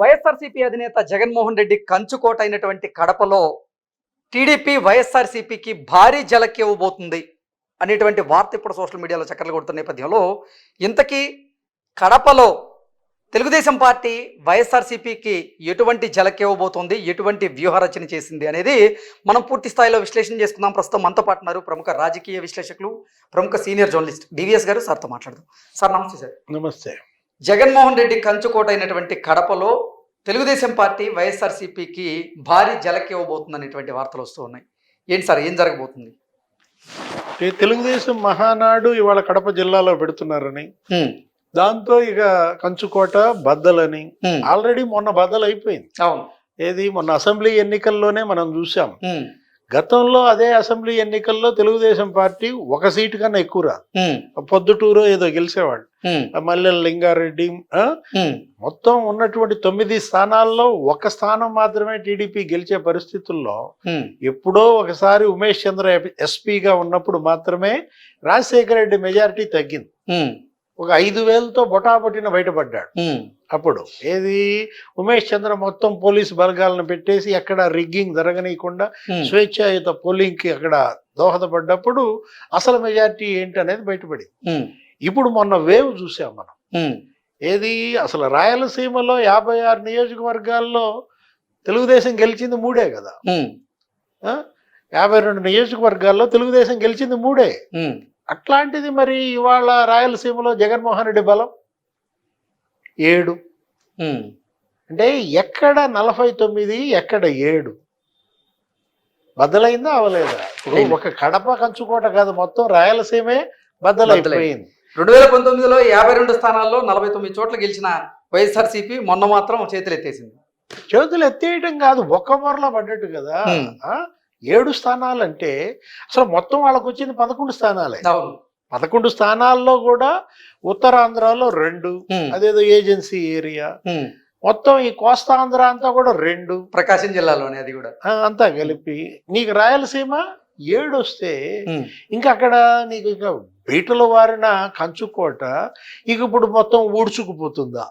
వైఎస్ఆర్సీపీ అధినేత జగన్మోహన్ రెడ్డి కంచుకోట అయినటువంటి కడపలో టీడీపీ వైఎస్ఆర్సీపీకి భారీ జలకి ఇవ్వబోతుంది అనేటువంటి వార్త ఇప్పుడు సోషల్ మీడియాలో చక్కర్లు కొడుతున్న నేపథ్యంలో ఇంతకీ కడపలో తెలుగుదేశం పార్టీ వైఎస్ఆర్సీపీకి ఎటువంటి జలకి ఇవ్వబోతోంది ఎటువంటి వ్యూహరచన చేసింది అనేది మనం పూర్తి స్థాయిలో విశ్లేషణ చేసుకుందాం. ప్రస్తుతం మనతో పాటున్నారు ప్రముఖ రాజకీయ విశ్లేషకులు ప్రముఖ సీనియర్ జర్నలిస్ట్ డివిఎస్ గారు. సార్తో మాట్లాడదాం. సార్ నమస్తే సార్. నమస్తే. జగన్మోహన్ రెడ్డి కంచుకోట అయినటువంటి కడపలో తెలుగుదేశం పార్టీ వైఎస్ఆర్సీపీకి భారీ జలకి ఇవ్వబోతుంది అనేటువంటి వార్తలు వస్తూ ఉన్నాయి. ఏంటి సార్ ఏం జరగబోతుంది? తెలుగుదేశం మహానాడు ఇవాళ కడప జిల్లాలో పెడుతున్నారని దాంతో ఇక కంచుకోట బద్దలని ఆల్రెడీ మొన్న బద్దలు అయిపోయింది అవును. ఏది? మొన్న అసెంబ్లీ ఎన్నికల్లోనే మనం చూసాం గతంలో అదే అసెంబ్లీ ఎన్నికల్లో తెలుగుదేశం పార్టీ ఒక సీటు కన్నా ఎక్కువ రాదు. హ్మ్, పొద్దుటూరు ఏదో ఆ మల్లెల లింగారెడ్డి మొత్తం ఉన్నటువంటి తొమ్మిది స్థానాల్లో ఒక స్థానం మాత్రమే టీడీపీ గెలిచే పరిస్థితుల్లో ఎప్పుడో ఒకసారి ఉమేష్ చంద్ర ఎస్పీగా ఉన్నప్పుడు మాత్రమే రాజశేఖర రెడ్డి మెజారిటీ తగ్గింది. ఒక ఐదు వేలతో బొటాబొటిన బయటపడ్డాడు. అప్పుడు ఏది? ఉమేష్ చంద్ర మొత్తం పోలీసు బలగాలను పెట్టేసి ఎక్కడ రిగ్గింగ్ జరగనీయకుండా స్వేచ్ఛాయుత పోలింగ్కి అక్కడ దోహదపడ్డప్పుడు అసలు మెజారిటీ ఏంటి అనేది బయటపడింది ఇప్పుడు మొన్న వేవ్ చూసాం మనం. ఏది? అసలు రాయలసీమలో యాభై ఆరు నియోజకవర్గాల్లో తెలుగుదేశం గెలిచింది మూడే కదా? యాభై రెండు నియోజకవర్గాల్లో తెలుగుదేశం గెలిచింది మూడే. అట్లాంటిది మరి ఇవాళ రాయలసీమలో జగన్మోహన్ రెడ్డి బలం? ఏడు. అంటే ఎక్కడ నలభై తొమ్మిది ఎక్కడ ఏడు? బద్దలైందా అవలేదా? ఇప్పుడు. ఒక కడప కంచుకోట కాదు మొత్తం రాయలసీమే బద్దలైపోయింది. రెండు వేల పంతొమ్మిదిలో యాభై రెండు స్థానాల్లో నలభై తొమ్మిది చోట్ల గెలిచిన వైఎస్ఆర్సీపీ మొన్న మాత్రం చేతులు ఎత్తేసింది చేతులు ఎత్తేయటం కాదు ఒక్క మొరలో పడ్డట్టు కదా. ఏడు స్థానాలంటే అసలు మొత్తం వాళ్ళకు వచ్చింది పదకొండు స్థానాలే. పదకొండు స్థానాల్లో కూడా ఉత్తరాంధ్రలో రెండు అదేదో ఏజెన్సీ ఏరియా. మొత్తం ఈ కోస్తాంధ్ర అంతా కూడా రెండు. ప్రకాశం జిల్లాలోనే అది కూడా. అంతా కలిపి. నీకు రాయలసీమ ఏడు వస్తే ఇంకా అక్కడ నీకు ఇక బీటలు వారిన కంచుకోట ఇక ఇప్పుడు మొత్తం ఊడ్చుకుపోతుందా?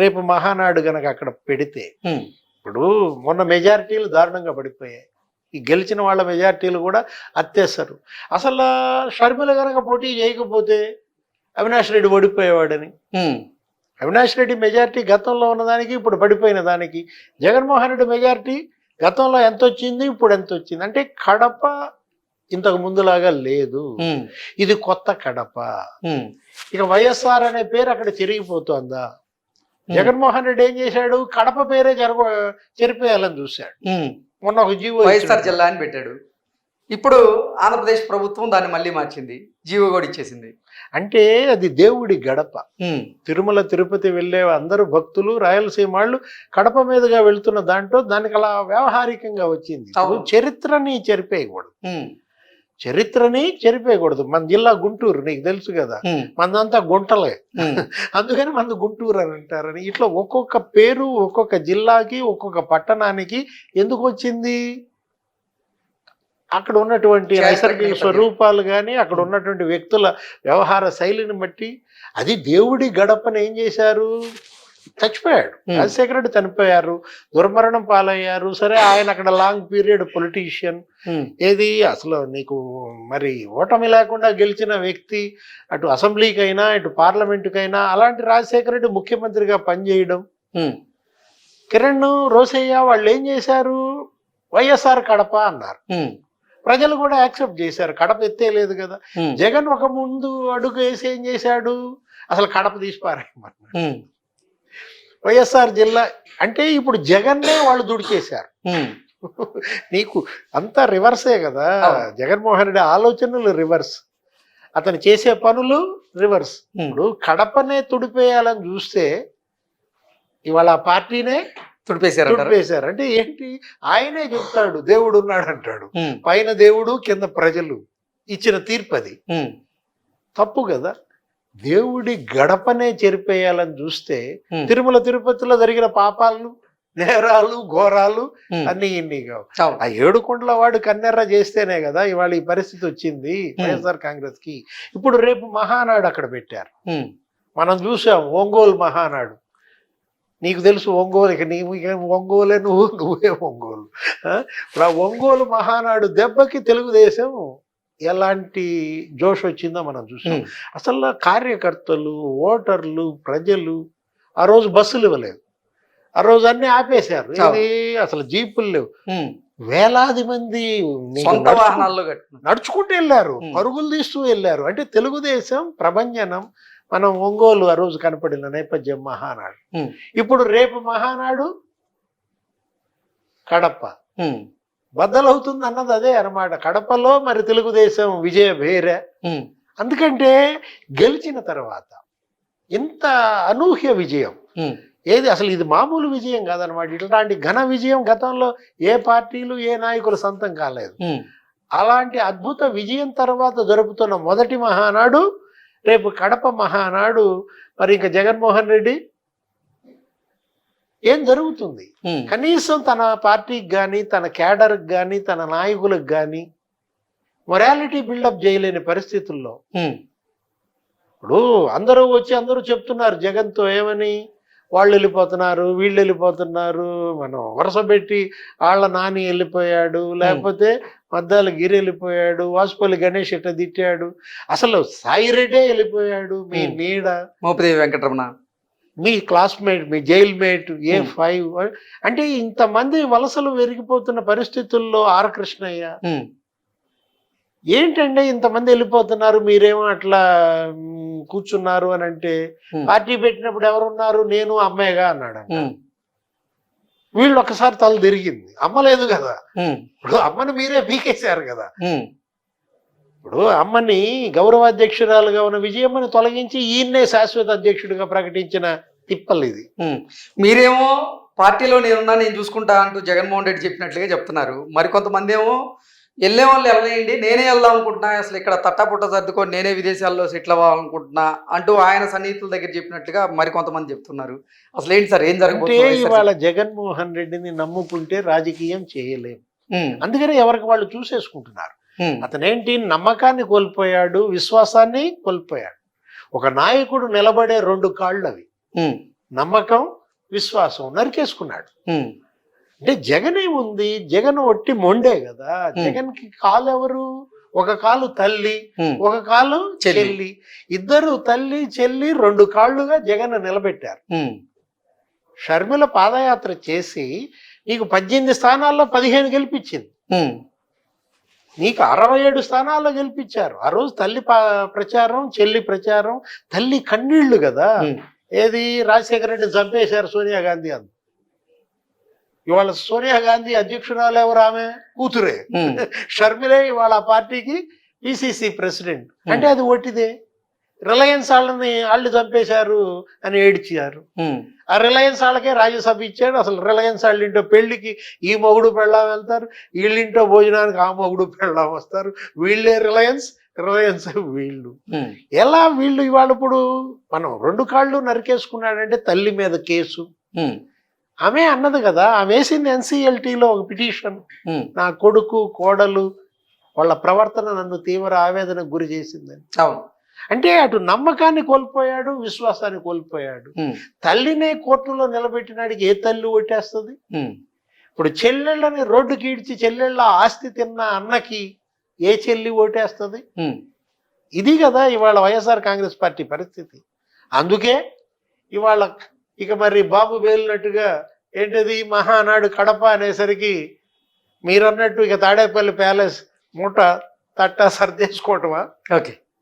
రేపు మహానాడు గనక అక్కడ పెడితే. ఇప్పుడు మొన్న మెజారిటీలు దారుణంగా పడిపోయాయి. ఈ గెలిచిన వాళ్ళ మెజారిటీలు కూడా అత్తేస్తారు అసలు షర్మిల గనక పోటీ చేయకపోతే అవినాష్ రెడ్డి ఓడిపోయేవాడని. అవినాష్ రెడ్డి మెజారిటీ గతంలో ఉన్నదానికి ఇప్పుడు పడిపోయిన దానికి. జగన్మోహన్ రెడ్డి మెజారిటీ గతంలో ఎంత వచ్చింది ఇప్పుడు ఎంత వచ్చింది అంటే కడప ఇంతకు ముందులాగా లేదు. ఇది కొత్త కడప. ఇక వైఎస్ఆర్ అనే పేరు అక్కడ చెరిగిపోతుందా. జగన్మోహన్ రెడ్డి ఏం చేశాడు? కడప పేరే జరగ చెరిపేయాలని చూశాడు. మొన్న ఒక జీవో వైఎస్ఆర్. జిల్లా అని పెట్టాడు. ఇప్పుడు ఆంధ్రప్రదేశ్ ప్రభుత్వం దాన్ని మళ్ళీ మార్చింది. జీవో కూడా ఇచ్చేసింది. అంటే అది దేవుడి గడప. తిరుమల తిరుపతి వెళ్ళే అందరూ భక్తులు రాయలసీమ వాళ్ళు కడప మీదుగా వెళ్తున్న దాంట్లో దానికి అలా వ్యవహారికంగా వచ్చింది. చరిత్రని చెరిపేయకూడదు. చరిత్రని చెరిపేయకూడదు. మన జిల్లా గుంటూరు నీకు తెలుసు కదా. మనదంతా గుంటలే. అందుకని మన గుంటూరు అని అంటారని. ఇట్లా ఒక్కొక్క పేరు ఒక్కొక్క జిల్లాకి ఒక్కొక్క పట్టణానికి ఎందుకు వచ్చింది? అక్కడ ఉన్నటువంటి నైసర్గిక. స్వరూపాలు కానీ అక్కడ ఉన్నటువంటి వ్యక్తుల వ్యవహార శైలిని బట్టి అది దేవుడి గడపని ఏం చేశారు? చచ్చిపోయాడు. Hmm. రాజశేఖర రెడ్డి చనిపోయారు. దుర్మరణం పాలయ్యారు. సరే ఆయన అక్కడ లాంగ్ పీరియడ్ పొలిటీషియన్ ఏది? అసలు నీకు మరి ఓటమి లేకుండా గెలిచిన వ్యక్తి అటు అసెంబ్లీకైనా ఇటు పార్లమెంటుకైనా అలాంటి రాజశేఖర రెడ్డి ముఖ్యమంత్రిగా పనిచేయడం. హ్మ్, కిరణ్ రోసయ్య వాళ్ళు ఏం చేశారు? వైఎస్ఆర్ కడప అన్నారు. హ్మ్, ప్రజలు కూడా యాక్సెప్ట్ చేశారు. కడప ఎత్తేలేదు కదా. జగన్ ఒక ముందు అడుగు వేసి ఏం చేశాడు? అసలు కడప తీసి పారేయమన్నాడు హ్మ్, వైఎస్ఆర్ జిల్లా అంటే ఇప్పుడు జగన్నే వాళ్ళు దుడిచేశారు. నీకు అంతా రివర్సే కదా. జగన్మోహన్ రెడ్డి ఆలోచనలు రివర్స్. అతను చేసే పనులు రివర్స్. ఇప్పుడు కడపనే తుడిపేయాలని చూస్తే ఇవాళ ఆ పార్టీనే తుడిపేశారంటారు? తుడిపేశారు. అంటే ఏంటి? ఆయనే చెప్తాడు దేవుడు ఉన్నాడు అంటాడు. పైన దేవుడు కింద ప్రజలు. ఇచ్చిన తీర్పు అది తప్పు కదా. దేవుడి గడపనే చెరిపేయాలని చూస్తే తిరుమల తిరుపతిలో జరిగిన పాపాలు నేరాలు ఘోరాలు. అన్ని ఇన్ని. ఆ ఏడు కుంట్ల వాడు కన్నెర్ర చేస్తేనే కదా ఇవాళ ఈ పరిస్థితి వచ్చింది వైఎస్ఆర్ కాంగ్రెస్కి ఇప్పుడు రేపు మహానాడు అక్కడ పెట్టారు. మనం చూసాం ఒంగోలు మహానాడు. నీకు తెలుసు ఒంగోలు ఇక నీవు ఒంగోలే నువ్వు నువ్వే ఒంగోలు. ఒంగోలు మహానాడు దెబ్బకి తెలుగుదేశం ఎలాంటి జోష్ వచ్చిందో మనం చూసాం. అసలు కార్యకర్తలు ఓటర్లు ప్రజలు ఆ రోజు బస్సులు ఇవ్వలేదు. ఆ రోజు అన్ని ఆపేశారు. అసలు జీపులు లేవు. వేలాది మంది నడుచుకుంటూ వెళ్ళారు. పరుగులు తీస్తూ వెళ్ళారు. అంటే తెలుగుదేశం ప్రభంజనం మనం ఒంగోలు ఆ రోజు కనపడిన నేపథ్యం మహానాడు. ఇప్పుడు రేపు మహానాడు కడప. బద్దలవుతుంది అన్నది అదే అన్నమాట. కడపలో మరి తెలుగుదేశం విజయ వేరే. అందుకంటే గెలిచిన తర్వాత ఇంత అనూహ్య విజయం. ఏది అసలు ఇది మామూలు విజయం కాదనమాట ఇట్లాంటి ఘన విజయం గతంలో ఏ పార్టీలు ఏ నాయకులు సొంతం కాలేదు. అలాంటి అద్భుత విజయం తర్వాత జరుపుతున్న మొదటి మహానాడు రేపు కడప మహానాడు. మరి ఇంకా జగన్మోహన్ రెడ్డి ఏం జరుగుతుంది? కనీసం తన పార్టీకి కానీ తన క్యాడర్కి కానీ తన నాయకులకు కానీ మొరాలిటీ బిల్డప్ చేయలేని పరిస్థితుల్లో ఇప్పుడు అందరూ వచ్చి అందరూ చెప్తున్నారు జగన్తో ఏమని? వాళ్ళు వెళ్ళిపోతున్నారు వీళ్ళు వెళ్ళిపోతున్నారు. మనం వరుస పెట్టి వాళ్ళ నాని వెళ్ళిపోయాడు లేకపోతే మద్దాల గిరి వెళ్ళిపోయాడు వాసుపల్లి గణేష్ ఇట్ట తిట్టాడు. అసలు సాయి రెడ్డే వెళ్ళిపోయాడు మీ. నీడ. మోపిదేవి వెంకటరమణ. మీ క్లాస్మేట్ మీ జైల్ మేట్ ఏ. ఫైవ్ అంటే ఇంతమంది వలసలు పెరిగిపోతున్న పరిస్థితుల్లో ఆర్ కృష్ణయ్య. ఏంటంటే ఇంతమంది వెళ్ళిపోతున్నారు మీరేమో అట్లా కూర్చున్నారు అని అంటే. పార్టీ పెట్టినప్పుడు ఎవరున్నారు నేను అమ్మాయిగా అన్నాడు వీళ్ళు ఒకసారి తల తిరిగింది. అమ్మ లేదు కదా. ఇప్పుడు అమ్మని మీరే పీకేశారు కదా. ఇప్పుడు అమ్మని గౌరవాధ్యక్షురాలుగా ఉన్న విజయమ్మని తొలగించి ఈయన్నే శాశ్వత అధ్యక్షుడిగా ప్రకటించిన తిప్పలు ఇది. మీరేమో పార్టీలో నేనున్నా నేను చూసుకుంటా అంటూ జగన్మోహన్ రెడ్డి చెప్పినట్లుగా చెప్తున్నారు. మరి కొంతమంది ఏమో వెళ్ళే వాళ్ళు వెళ్ళలేయండి నేనే వెళ్దాం అనుకుంటున్నా అసలు ఇక్కడ తట్టపుట్ట సర్దుకొని నేనే విదేశాల్లో సెటిల్ అవ్వాలనుకుంటున్నా అంటూ ఆయన సన్నిహితుల దగ్గర చెప్పినట్లుగా మరి కొంతమంది చెప్తున్నారు. అసలు ఏంటి సార్ ఏం జరగబోతుంది ఇవాళ జగన్మోహన్ రెడ్డిని నమ్ముకుంటే రాజకీయం చేయలేం. ఉమ్, అందుకని ఎవరికి వాళ్ళు చూసేసుకుంటున్నారు. అతనేంటి? నమ్మకాన్ని కోల్పోయాడు విశ్వాసాన్ని కోల్పోయాడు. ఒక నాయకుడు నిలబడే రెండు కాళ్ళు అవి నమ్మకం విశ్వాసం నరికేసుకున్నాడు. అంటే జగన్ ఏముంది జగన్ ఒట్టి మొండే కదా. జగన్కి కాలు ఎవరు ఒక కాలు తల్లి ఒక కాలు చెల్లి. ఇద్దరు తల్లి చెల్లి రెండు కాళ్ళుగా జగన్ నిలబెట్టారు. షర్మిల పాదయాత్ర చేసి నీకు పద్దెనిమిది స్థానాల్లో పదిహేను గెలిపించింది. నీకు అరవై ఏడు స్థానాల్లో గెలిపించారు. ఆ రోజు తల్లి ప్రచారం చెల్లి ప్రచారం తల్లి కన్నీళ్ళు కదా. ఏది? రాజశేఖర రెడ్డి చంపేశారు సోనియా గాంధీ అంది ఇవాళ సోనియా గాంధీ అధ్యక్షురాలు ఎవరు ఆమె? కూతురే. షర్మిలే ఇవాళ ఆ పార్టీకి పిసిసి ప్రెసిడెంట్ అంటే అది ఒట్టిదే. రిలయన్స్ వాళ్ళని వాళ్ళు చంపేశారు అని ఏడ్చారు. ఆ రిలయన్స్ వాళ్ళకే రాజ్యసభ ఇచ్చాడు. అసలు రిలయన్స్ వాళ్ళ ఇంటో పెళ్ళికి ఈ మొగుడు పెళ్ళాం వెళ్తారు. వీళ్ళింటో భోజనానికి ఆ మొగుడు పెళ్ళాం వస్తారు. వీళ్ళే రిలయన్స్ రిలయన్స్ వీళ్ళు. ఎలా వీళ్ళు ఇవాళ ఇప్పుడు మనం రెండు కాళ్ళు నరికేసుకున్నాడంటే తల్లి మీద కేసు. ఆమె అన్నది కదా ఆమె వేసింది ఎన్సీఎల్టీలో ఒక పిటిషన్. నా కొడుకు కోడలు వాళ్ళ ప్రవర్తన నన్ను తీవ్ర ఆవేదనకు గురి చేసిందని. అవును. అంటే అటు నమ్మకాన్ని కోల్పోయాడు విశ్వాసాన్ని కోల్పోయాడు. తల్లినే కోర్టులో నిలబెట్టినాడికి ఏ తల్లి ఓటేస్తుంది? ఇప్పుడు చెల్లెళ్ళని రోడ్డుకి ఈడ్చి చెల్లెళ్ళ ఆస్తి తిన్న అన్నకి ఏ చెల్లి ఓటేస్తుంది? ఇది కదా ఇవాళ వైఎస్ఆర్ కాంగ్రెస్ పార్టీ పరిస్థితి. అందుకే ఇవాళ ఇక మరి బాబు వేలినట్టుగా ఏంటది? మహానాడు కడప అనేసరికి మీరన్నట్టు ఇక తాడేపల్లి ప్యాలెస్ మూట తట్ట సర్దేసుకోవటమా? Okay.